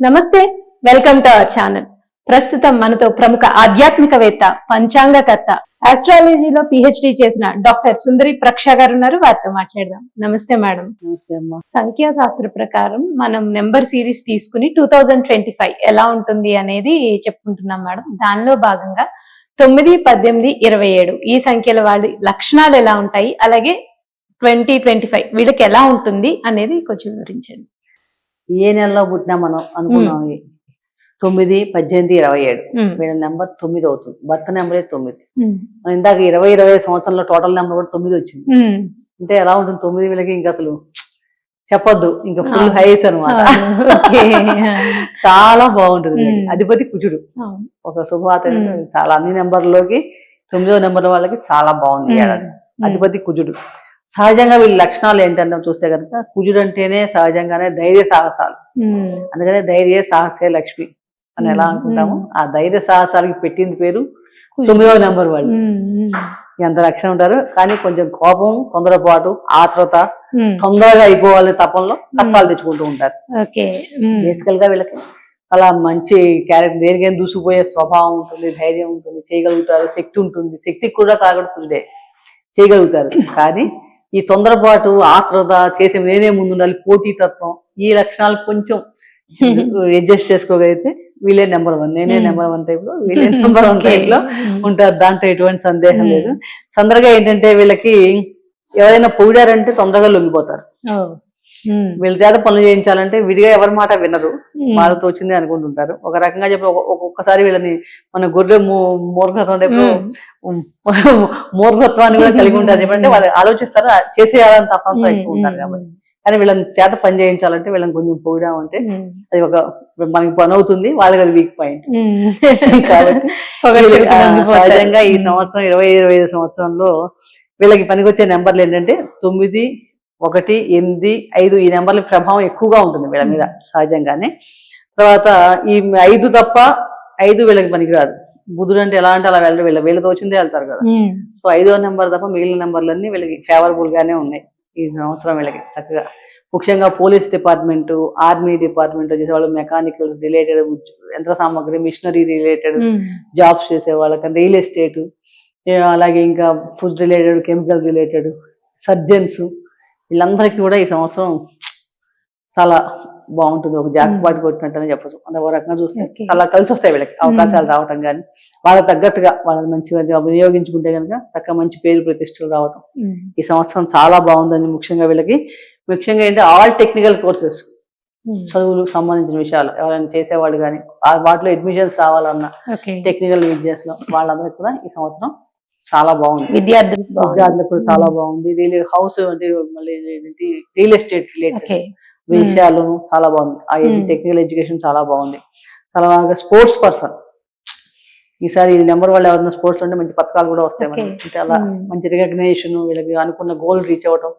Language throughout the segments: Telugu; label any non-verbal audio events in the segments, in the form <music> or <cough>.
నమస్తే వెల్కమ్ టు అవర్ ఛానల్. ప్రస్తుతం మనతో ప్రముఖ ఆధ్యాత్మికవేత్త పంచాంగకర్త ఆస్ట్రాలజీలో పిహెచ్డి చేసిన డాక్టర్ సుందరి ప్రక్ష గారు ఉన్నారు. వారితో మాట్లాడదాం. నమస్తే మేడం. నమస్తే అమ్మా. సంఖ్యాశాస్త్ర ప్రకారం మనం నెంబర్ సిరీస్ తీసుకుని టూ థౌజండ్ ట్వంటీ ఫైవ్ ఎలా ఉంటుంది అనేది చెప్పుకుంటున్నాం మేడం. దానిలో భాగంగా తొమ్మిది పద్దెనిమిది ఇరవై ఏడు ఈ సంఖ్యల వాళ్ళ లక్షణాలు ఎలా ఉంటాయి? అలాగే ట్వంటీ ట్వంటీ ఫైవ్ వీళ్ళకి ఎలా ఉంటుంది అనేది కొంచెం వివరించండి. ఏ నెలలో పుట్టినా మనం అనుకున్నాం. తొమ్మిది పద్దెనిమిది ఇరవై ఏడు. వీళ్ళ నెంబర్ తొమ్మిది అవుతుంది. భర్త నెంబరే తొమ్మిది. మనం ఇందాక ఇరవై ఇరవై సంవత్సరంలో టోటల్ నెంబర్ కూడా తొమ్మిది వచ్చింది. అంటే ఎలా ఉంటుంది? తొమ్మిది వీళ్ళకి ఇంకా అసలు చెప్పొద్దు. ఇంకా ఫుల్. హైస్ అనమాట. చాలా బాగుంటుంది. అధిపతి కుజుడు. ఒక శుభవార్త చాలా అన్ని నెంబర్లోకి తొమ్మిదో నెంబర్ వాళ్ళకి చాలా బాగుంది ఏడాది. అధిపతి కుజుడు. సహజంగా వీళ్ళ లక్షణాలు ఏంటంటే చూస్తే కనుక కుజుడు అంటేనే సహజంగానే ధైర్య సాహసాలు. అందుకనే ధైర్య సాహసే లక్ష్మి అని ఎలా. అనుకుంటాము. ఆ ధైర్య సాహసాలకి పెట్టింది పేరు. తొమ్మిదవ నెంబర్ వాళ్ళు ఎంత లక్షణం ఉంటారు కానీ కొంచెం కోపం తొందరపాటు ఆత్రత. తొందరగా అయిపోవాలి తపంలో కష్టాలు తెచ్చుకుంటూ ఉంటారు. బేసికల్గా వీళ్ళకి అలా మంచి క్యారెక్టర్ దేనికైనా దూసుకుపోయే స్వభావం ఉంటుంది ధైర్యం ఉంటుంది చేయగలుగుతారు శక్తి ఉంటుంది శక్తికి కూడా కాగడుతుండే చేయగలుగుతారు <laughs> కానీ ఈ తొందరపాటు ఆత్రత చేసే నేనే ముందుండాలి పోటీతత్వం ఈ లక్షణాలు కొంచెం <laughs> అడ్జస్ట్ చేసుకోగలిగితే వీళ్ళే నెంబర్ వన్ నేనే Hmm. నెంబర్ వన్ టైప్లో వీళ్ళే నెంబర్ వన్. టైప్లో. <laughs> ఉంటారు దాంట్లో ఎటువంటి సందేహం Hmm. లేదు సందర్గా ఏంటంటే వీళ్ళకి ఎవరైనా పొగిడారంటే తొందరగా లొంగిపోతారు. ఉమ్. వీళ్ళ చేత పనులు చేయించాలంటే విడిగా ఎవరి మాట వినరు. వాళ్ళతో వచ్చింది అనుకుంటుంటారు ఒక రకంగా చెప్పి ఒక్కొ- ఒక్కొక్కసారి వీళ్ళని మన గొర్రె మూర్ఖత్వం. <laughs> మూర్ఖత్వాన్ని కూడా కలిగి ఉంటారు చెప్పంటే వాళ్ళు ఆలోచిస్తారు చేసేయాలని తప్పంతో. ఎక్కువ ఉంటారు కాబట్టి కానీ వీళ్ళని చేత పని చేయించాలంటే వీళ్ళని కొంచెం పొగిడామంటే ఉమ్. అది ఒక మనకి పని అవుతుంది వాళ్ళకి అది వీక్ పాయింట్. <laughs> కాబట్టి. <laughs> సహజంగా ఈ. సంవత్సరం ఇరవై ఇరవై ఐదు సంవత్సరంలో వీళ్ళకి పనికొచ్చే నెంబర్లు ఏంటంటే తొమ్మిది ఒకటి ఎనిమిది ఐదు ఈ నెంబర్ల ప్రభావం ఎక్కువగా ఉంటుంది వీళ్ళ మీద సహజంగానే. తర్వాత ఈ ఐదు తప్ప ఐదు వీళ్ళకి పనికిరాదు. బుధుడు అంటే ఎలా అంటే అలా వెళ్ళరు వీళ్ళ వీళ్ళతో వచ్చిందే వెళ్తారు కదా. సో ఐదో నెంబర్ తప్ప మిగిలిన నెంబర్లన్నీ వీళ్ళకి ఫేవరబుల్ గానే ఉన్నాయి ఈ సంవత్సరం వీళ్ళకి చక్కగా. ముఖ్యంగా పోలీస్ డిపార్ట్మెంట్ ఆర్మీ డిపార్ట్మెంట్ చేసేవాళ్ళు మెకానికల్ రిలేటెడ్ యంత్ర సామాగ్రి మిషనరీ రిలేటెడ్. జాబ్స్ చేసే వాళ్ళకి రియల్ ఎస్టేట్ అలాగే ఇంకా food related chemical related surgeons వీళ్ళందరికీ కూడా ఈ సంవత్సరం చాలా బాగుంటుంది. ఒక జాక్పాట్ కొట్టినట్టు చెప్పచ్చు. అంటే ఒక రకంగా చూస్తే. చాలా కలిసి వస్తాయి వీళ్ళకి అవకాశాలు రావటం కానీ వాళ్ళకి తగ్గట్టుగా వాళ్ళని మంచిగా వినియోగించుకుంటే కనుక చక్కగా మంచి పేరు ప్రతిష్టలు రావటం. ఈ సంవత్సరం చాలా బాగుందని ముఖ్యంగా వీళ్ళకి. ముఖ్యంగా ఏంటి ఆల్ టెక్నికల్ కోర్సెస్ ఉమ్. చదువులకు సంబంధించిన విషయాలు ఎవరైనా చేసేవాళ్ళు కానీ వాటిలో అడ్మిషన్స్ రావాలన్నా టెక్నికల్ విద్యాస్లో వాళ్ళందరికీ కూడా ఈ సంవత్సరం చాలా బాగుంది. విద్యార్థులు బాగుంది. విద్యార్థులకు కూడా చాలా బాగుంది. రియల్ హౌస్ అంటే మళ్ళీ ఏంటి రియల్ ఎస్టేట్ రిలేటెడ్. ఓకే. విషయాలను చాలా బాగుంది. ఆ. టెక్నికల్ ఎడ్యుకేషన్ చాలా బాగుంది. చాలా బాగా స్పోర్ట్స్ పర్సన్. ఈసారి ఈ నెంబర్ వాళ్ళు ఎవరైనా స్పోర్ట్స్ ఉంటే మంచి పథకాలు కూడా వస్తాయి. అంటే అలా. మంచి రికగ్నేషన్ వీళ్ళకి అనుకున్న గోల్ రీచ్ అవ్వటం.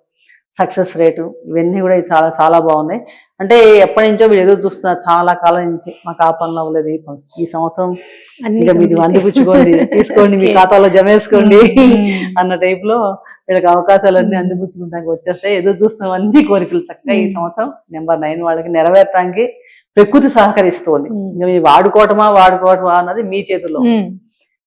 సక్సెస్ రేటు ఇవన్నీ కూడా చాలా చాలా బాగున్నాయి అంటే ఎప్పటి నుంచో వీళ్ళు ఎదురు చూస్తున్నారు చాలా కాలం నుంచి మాకు ఆ పనులు అవ్వలేదు ఈ సంవత్సరం అన్ని ఇంకా మీరు. అందిపుచ్చుకోండి తీసుకోండి మీ. ఖాతాలో జమేసుకోండి ఉమ్. అన్న టైప్లో వీళ్ళకి అవకాశాలన్నీ Hmm. అందిపుచ్చుకుంటానికి వచ్చేస్తాయి ఎదురు చూస్తున్న అన్ని కోరికలు చక్కగా ఈ. సంవత్సరం నెంబర్ నైన్ వాళ్ళకి నెరవేర్చడానికి ప్రకృతి సహకరిస్తుంది. ఇంకా మీరు వాడుకోవటమా వాడుకోవటమా అన్నది మీ చేతుల్లో ఉమ్.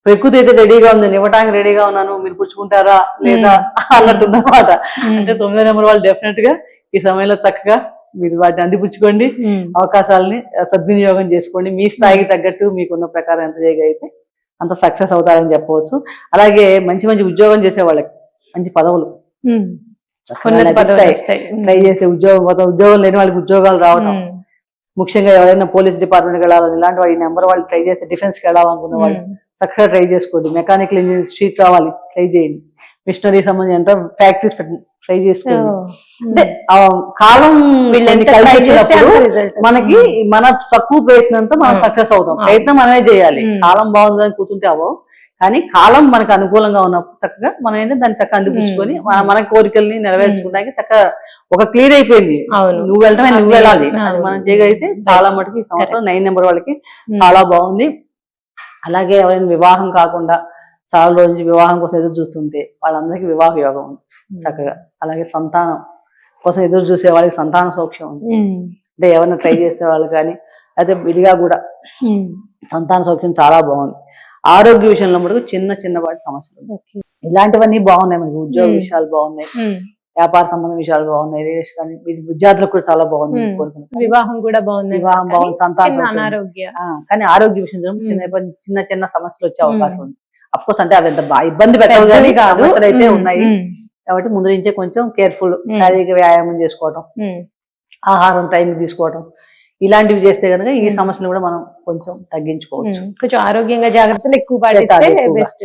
ప్రకృతి అయితే రెడీగా ఉంది నేను ఇవ్వటానికి రెడీగా ఉన్నాను మీరు పుచ్చుకుంటారా లేదా అన్నట్టు అన్నమాట ఉమ్. అంటే తొమ్మిదో నెంబర్ వాళ్ళు డెఫినెట్గా ఈ సమయంలో చక్కగా మీరు వాటిని అందిపుచ్చుకోండి. అవకాశాలని సద్వినియోగం చేసుకోండి. మీ స్థాయికి తగ్గట్టు మీకున్న ప్రకారం ఎంత చేయగలిగితే అంత సక్సెస్ అవుతారని చెప్పవచ్చు. అలాగే మంచి మంచి ఉద్యోగం చేసే వాళ్ళకి మంచి పదవులు. ట్రై చేసే ఉద్యోగం ఉద్యోగం లేని వాళ్ళకి ఉద్యోగాలు రావడం. ముఖ్యంగా ఎవరైనా పోలీస్ డిపార్ట్మెంట్కి వెళ్ళాలని ఇలాంటి వాళ్ళ నెంబర్ వాళ్ళు ట్రై చేస్తే డిఫెన్స్కి వెళ్ళాలనుకున్న వాళ్ళు. చక్కగా ట్రై చేసుకోండి మెకానికల్ ఇంజనీర్ సీట్ రావాలి ట్రై చేయండి మిషనరీ సంబంధించి ఎంత ఫ్యాక్టరీస్ ట్రై. చేసుకోండి. అంటే కాలం. మనకి మన తక్కువ ప్రయత్నంతో మనం. సక్సెస్ అవుతాం. ప్రయత్నం మనమే చేయాలి. కాలం బాగుందని కూర్చుంటే అవ్వవు కానీ కాలం మనకు అనుకూలంగా ఉన్నప్పుడు చక్కగా మనం ఏంటంటే దాన్ని చక్కగా అందిపుచ్చుకొని ఉమ్. మన మన కోరికల్ని నెరవేర్చుకోవడానికి చక్కగా ఒక క్లియర్ అయిపోయింది. నువ్వు వెళ్ళటమే నువ్వు వెళ్ళాలి. అది. మనం చేయగలిగితే చాలా మటుకు ఈ సంవత్సరం నైన్ నెంబర్ వాళ్ళకి. చాలా బాగుంది. అలాగే ఎవరైనా వివాహం కాకుండా చాలా రోజు నుంచి వివాహం కోసం ఎదురు చూస్తుంటే వాళ్ళందరికీ వివాహ యోగం ఉంది. చక్కగా. అలాగే సంతానం కోసం ఎదురు చూసే వాళ్ళకి సంతాన సౌఖ్యం ఉంది. అంటే ఏమైనా ట్రై చేసే వాళ్ళు కానీ అయితే విడిగా కూడా సంతాన సౌఖ్యం చాలా బాగుంది. ఆరోగ్య విషయంలో మటుకు చిన్న చిన్నపాటి సమస్యలు ఉన్నాయి. ఓకే. ఇలాంటివన్నీ బాగున్నాయి మనకి ఉద్యోగ. విషయాలు బాగున్నాయి వ్యాపార సంబంధ విషయాలు బాగున్నాయి వీటి విద్యార్థులకు కూడా చాలా బాగుంది. వివాహం కూడా బాగుంది వివాహం బాగుంది సంతాన చిన్న అనారోగ్య కానీ ఆరోగ్య విషయంలో. చిన్న చిన్న చిన్న సమస్యలు వచ్చే అవకాశం. ఉంది అఫ్ కోర్స్ అంటే అవి ఇబ్బంది పెట్టవు పెద్దవి కాదు సమస్యలు అయితే ఉన్నాయి కాబట్టి ముందు నుంచే కొంచెం కేర్ఫుల్. శారీరక వ్యాయామం చేసుకోవటం ఆహారం టైం తీసుకోవటం ఇలాంటివి చేస్తే కనుక ఈ. సమస్యలు కూడా మనం కొంచెం తగ్గించుకోవచ్చు. కొంచెం ఆరోగ్యంగా జాగ్రత్తలు ఎక్కువ పాటిస్తే. బెస్ట్.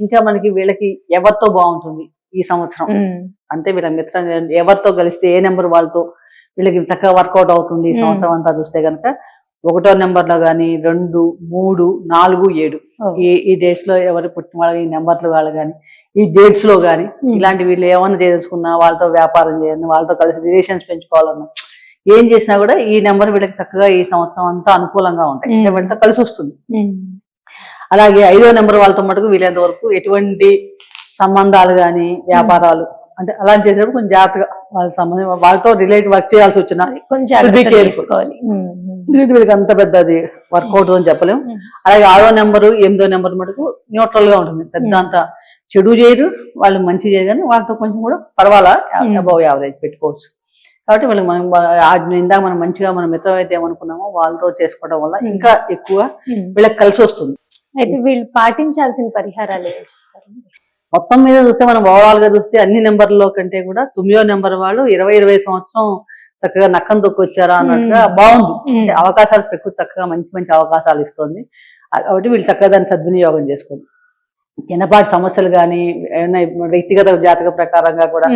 ఇంకా మనకి వీళ్ళకి ఎవరితో బాగుంటుంది ఈ సంవత్సరం అంటే వీళ్ళ మిత్రం ఎవరితో కలిస్తే ఏ నెంబర్ వాళ్ళతో వీళ్ళకి చక్కగా వర్కౌట్ అవుతుంది ఈ. సంవత్సరం అంతా చూస్తే కనుక ఒకటో నెంబర్లో కానీ రెండు మూడు నాలుగు ఏడు ఈ ఈ డేట్స్లో ఎవరు పుట్టిన వాళ్ళు ఈ నెంబర్లు వాళ్ళు కానీ ఈ డేట్స్లో కానీ ఇలాంటి వీళ్ళు ఏమన్నా చేసుకున్నా వాళ్ళతో వ్యాపారం చేయండి వాళ్ళతో కలిసి రిలేషన్స్ పెంచుకోవాలన్నా ఏం చేసినా కూడా ఈ నెంబర్ వీళ్ళకి చక్కగా ఈ సంవత్సరం అంతా అనుకూలంగా ఉంటాయి. వీళ్ళతో కలిసి వస్తుంది. అలాగే ఐదో నెంబర్ వాళ్ళతో మటుకు వీలైనంత వరకు ఎటువంటి సంబంధాలు కానీ వ్యాపారాలు అంటే అలాంటి చేసేటప్పుడు కొంచెం జాగ్రత్తగా వాళ్ళ సంబంధం వాళ్ళతో రిలేట్ వర్క్ చేయాల్సి వచ్చిన కొంచెం వీళ్ళకి అంత పెద్దది వర్కౌట్ అని చెప్పలేం మ్మ్. అలాగే ఆరో నెంబరు ఎనిమిదో నెంబర్ మటుకు న్యూట్రల్గా ఉంటుంది. పెద్ద. అంత చెడు చేయరు వాళ్ళు మంచి చేయరు కానీ వాళ్ళతో కొంచెం కూడా పర్వాలా. అబౌవ్ యావరేజ్ పెట్టుకోవచ్చు. కాబట్టి వాళ్ళకి మనం ఇందాక మనం మంచిగా మన మిత్రం అయితే ఏమనుకున్నామో వాళ్ళతో చేసుకోవడం వల్ల. ఇంకా ఎక్కువ. వీళ్ళకి కలిసి వస్తుంది అయితే వీళ్ళు పాటించాల్సిన పరిహారాలు మొత్తం మీద చూస్తే మనం ఓవరాల్గా చూస్తే అన్ని నెంబర్లో కంటే కూడా తొమ్మిదో నెంబర్ వాళ్ళు ఇరవై ఇరవై సంవత్సరం చక్కగా నక్కం తొక్కొచ్చారా అన్నట్టుగా. బాగుంది అవకాశాలు ఎక్కువ చక్కగా మంచి మంచి అవకాశాలు ఇస్తుంది కాబట్టి వీళ్ళు చక్కగా దాన్ని సద్వినియోగం చేసుకోండి చిన్నపాటి సమస్యలు కానీ ఏమైనా వ్యక్తిగత జాతక ప్రకారంగా కూడా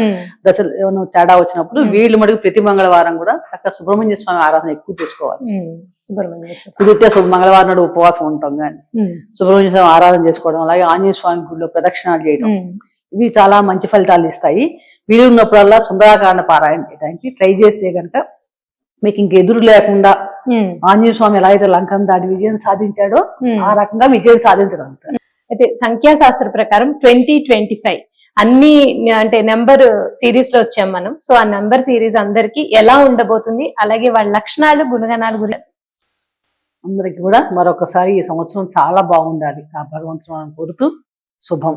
దశలు ఏమైనా తేడా వచ్చినప్పుడు. వీళ్ళు మటుకు ప్రతి మంగళవారం కూడా చక్కగా సుబ్రహ్మణ్య స్వామి ఆరాధన ఎక్కువ చేసుకోవాలి. సుబ్రహ్మణ్య శుభ మంగళవారం నాడు ఉపవాసం ఉంటాం కానీ సుబ్రహ్మణ్య స్వామి ఆరాధన చేసుకోవడం అలాగే ఆంజనేయ స్వామి గుడిలో ప్రదక్షిణాలు చేయడం ఇవి చాలా మంచి ఫలితాలు ఇస్తాయి. వీలు ఉన్నప్పుడల్లా సుందరాకాండ పారాయణ చేయడానికి ట్రై చేస్తే కనుక మీకు ఇంక ఎదురు లేకుండా ఆంజనేయ స్వామి ఎలా అయితే లంకను దాటి విజయం సాధించాడో. ఆ రకంగా విజయం సాధించగలుగుతారు. అయితే సంఖ్యాశాస్త్ర ప్రకారం ట్వంటీ ట్వంటీ ఫైవ్. అన్ని అంటే నెంబర్ సిరీస్లో వచ్చాం మనం. సో ఆ నెంబర్ సిరీస్ అందరికి ఎలా ఉండబోతుంది? అలాగే వాళ్ళ లక్షణాలు గుణగణాలు గురించి అందరికి కూడా మరొకసారి ఈ సంవత్సరం చాలా బాగుండాలి. ఆ భగవంతుని కోరుతూ శుభం.